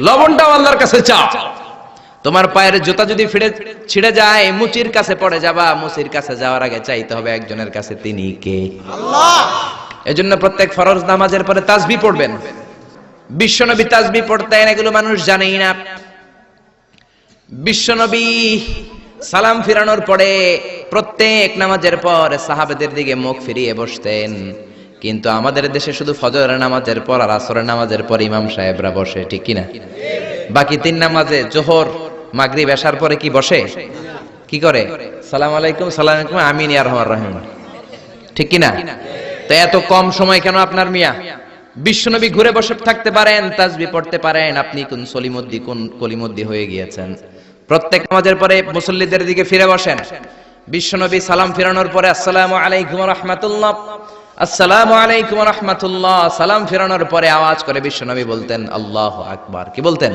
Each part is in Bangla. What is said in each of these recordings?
লবণটাও আল্লাহর কাছে চা তোমার পায়ের জুতা যদি ফিরে ছিড়ে যায় মুচির কাছে পড়ে যাবা মুচির কাছে যাওয়ার আগে চাইতে হবে একজনের কাছে তিনি কে। এজন্য প্রত্যেক ফরজ নামাজের পরে তাজবি পড়বেন। বিশ্বনবী তাজবি পড়তেন এগুলো মানুষ জানেই না। বিশ্বনবী সালাম ফিরানোর পরে প্রত্যেক নামাজের পর সাহাবেদের দিকে মুখ ফিরিয়ে বসতেন। কিন্তু আমাদের দেশে শুধু ফজরের নামাজের পর আর আসরের নামাজের পর ইমাম সাহেবরা বসে, ঠিক কিনা? বাকি তিন নামাজে জোহর, মাগরিব, এশার পরে কি বসে? কি করে? সালাম আলাইকুম, সালাম আমিন ইয়া রহমান, রহিম। ঠিক কিনা? তো এত কম সময় কেন আপনার মিয়া? বিশ্বনবী ঘুরে বসে থাকতে পারেন, তাজবি পড়তে পারেন, আপনি কোন সলিমদ্দি, কোন কলিমদ্দি হয়ে গিয়েছেন? প্রত্যেক নামাজের পরে মুসল্লিদের দিকে ফিরে বসেন। বিশ্বনবী সালাম ফিরানোর পরে, আসসালামু আলাইকুম রাহমাতুল্লাহ। আসসালামু আলাইকুম রাহমাতুল্লাহ। সালাম ফিরানোর পরে আওয়াজ করে বিশ্বনবী বলতেন, আল্লাহ আকবার। কি বলতেন?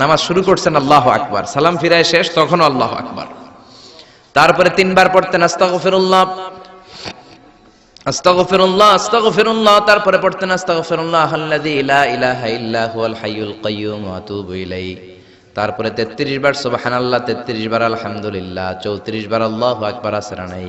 নামাজ শুরু করছেন, আল্লাহ আকবার। সালাম ফিরায় শেষ তখন আল্লাহ আকবার। তারপরে তিনবার পড়তেন, আস্তাগফিরুল্লাহ। আস্তাগফিরুল্লাহ আস্তাগফিরুল্লাহ। তারপরে পড়তেন, আস্তাগফিরুল্লাহ আল্লাযী লা ইলাহা ইল্লা হাইয়ুল কাইয়্যুম ওয়া আতুবু ইলাইহি। তারপরে 33 বার, সুবহানাল্লাহ 33 বার, আলহামদুলিল্লাহ 34 বার, আল্লাহু আকবার আসরা নাই